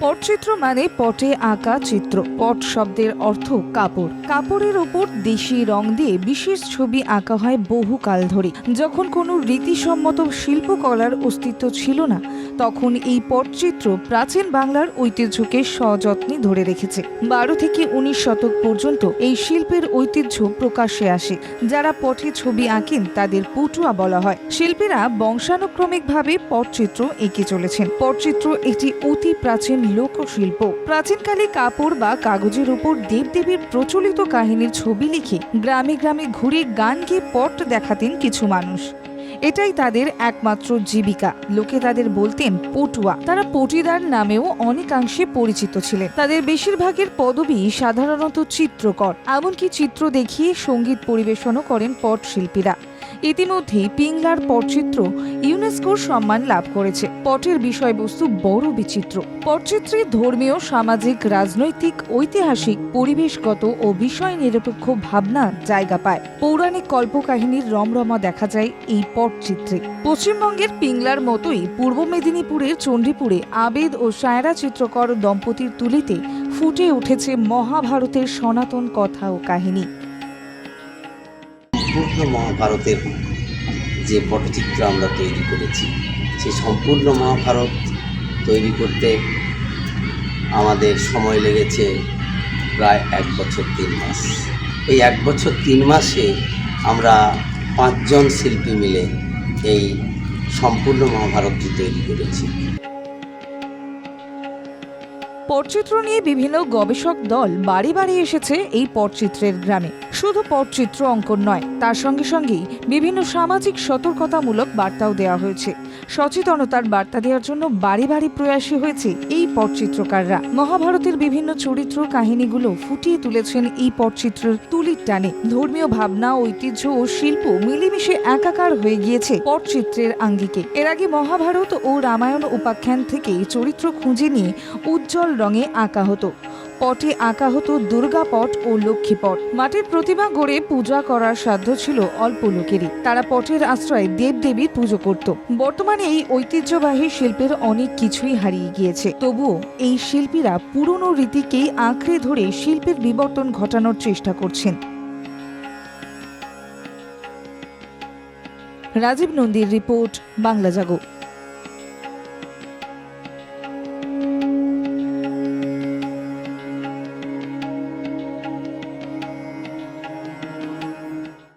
পটচিত্র মানে পটে আঁকা চিত্র। পট শব্দের অর্থ কাপড়। কাপড়ের ওপর দেশি রং দিয়ে বিশেষ ছবি আঁকা হয় বহুকাল ধরে। যখন কোনো রীতিসম্মত শিল্পকলার অস্তিত্ব ছিল না, তখন এই পটচিত্র প্রাচীন বাংলার ঐতিহ্যকে সযত্নে ধরে রেখেছে। বারো থেকে উনিশ শতক পর্যন্ত এই শিল্পের ঐতিহ্য প্রকাশ্যে আসে। যারা পটে ছবি আঁকেন, তাদের পটুয়া বলা হয়। শিল্পীরা বংশানুক্রমিকভাবে পটচিত্র এঁকে চলেছেন। পটচিত্র একটি অতি প্রাচীন লোকশিল্প। প্রাচীনকালে কাপড় বা কাগজের উপর দেবদেবীর প্রচলিত কাহিনীর ছবি লিখে গ্রামে গ্রামে ঘুরে গান গেয়ে পট দেখাতেন কিছু মানুষ। এটাই তাদের একমাত্র জীবিকা। লোকে তাদের বলতেন পটুয়া। তারা পটিদার নামেও অনেকাংশে পরিচিত ছিলেন। তাদের বেশিরভাগের পদবি সাধারণত চিত্রকর। এমনকি চিত্র দেখিয়ে সংগীত পরিবেশনও করেন পট শিল্পীরা ইতিমধ্যেই পিংলার পটচিত্র ইউনেস্কোর সম্মান লাভ করেছে। পটের বিষয়বস্তু বড় বিচিত্র। পটচিত্রে ধর্মীয়, সামাজিক, রাজনৈতিক, ঐতিহাসিক, পরিবেশগত ও বিষয় নিরপেক্ষ ভাবনা জায়গা পায়। পৌরাণিক কল্পকাহিনীর রমরমা দেখা যায় এই পটচিত্রে। পশ্চিমবঙ্গের পিংলার মতোই পূর্ব মেদিনীপুরের চণ্ডীপুরে আবেদ ও সায়রা চিত্রকর দম্পতির তুলিতে ফুটে উঠেছে মহাভারতের সনাতন কথা ও কাহিনী। সম্পূর্ণ মহাভারতের যে পটচিত্র আমরা তৈরি করেছি সেই সম্পূর্ণ মহাভারত তৈরি করতে আমাদের সময় লেগেছে প্রায় এক বছর তিন মাস। এই এক বছর তিন মাসে আমরা পাঁচজন শিল্পী মিলে এই সম্পূর্ণ মহাভারতটি তৈরি করেছি। পটচিত্র নিয়ে বিভিন্ন গবেষক দল বাড়ি বাড়ি এসেছে এই পটচিত্রের গ্রামে। শুধু পটচিত্র অঙ্কন নয়, তার সঙ্গে সঙ্গেই বিভিন্ন সামাজিক সতর্কতামূলক বার্তাও দেওয়া হয়েছে। সচেতনতার বার্তা দেওয়ার জন্য বাড়ি বাড়ি প্রয়াসী হয়েছে এই পটচিত্রকাররা। মহাভারতের বিভিন্ন চরিত্র কাহিনীগুলো ফুটিয়ে তুলেছেন এই পটচিত্রের তুলির টানে। ধর্মীয় ভাবনা, ঐতিহ্য ও শিল্প মিলেমিশে একাকার হয়ে গিয়েছে পটচিত্রের আঙ্গিকে। এর আগে মহাভারত ও রামায়ণ উপাখ্যান থেকে চরিত্র খুঁজে নিয়ে উজ্জ্বল রঙে আঁকা হতো। পটে আঁকা হতো দুর্গা পট ও লক্ষ্মী পট মাটির প্রতিমা গড়ে পূজা করার সাধ্য ছিল অল্প লোকেরই। তারা পটের আশ্রয়ে দেবদেবীর পুজো করত। বর্তমানে এই ঐতিহ্যবাহী শিল্পের অনেক কিছুই হারিয়ে গিয়েছে। তবুও এই শিল্পীরা পুরনো রীতিকেই আঁকড়ে ধরে শিল্পের বিবর্তন ঘটানোর চেষ্টা করছেন। রাজীব নন্দীর রিপোর্ট, বাংলা জাগো।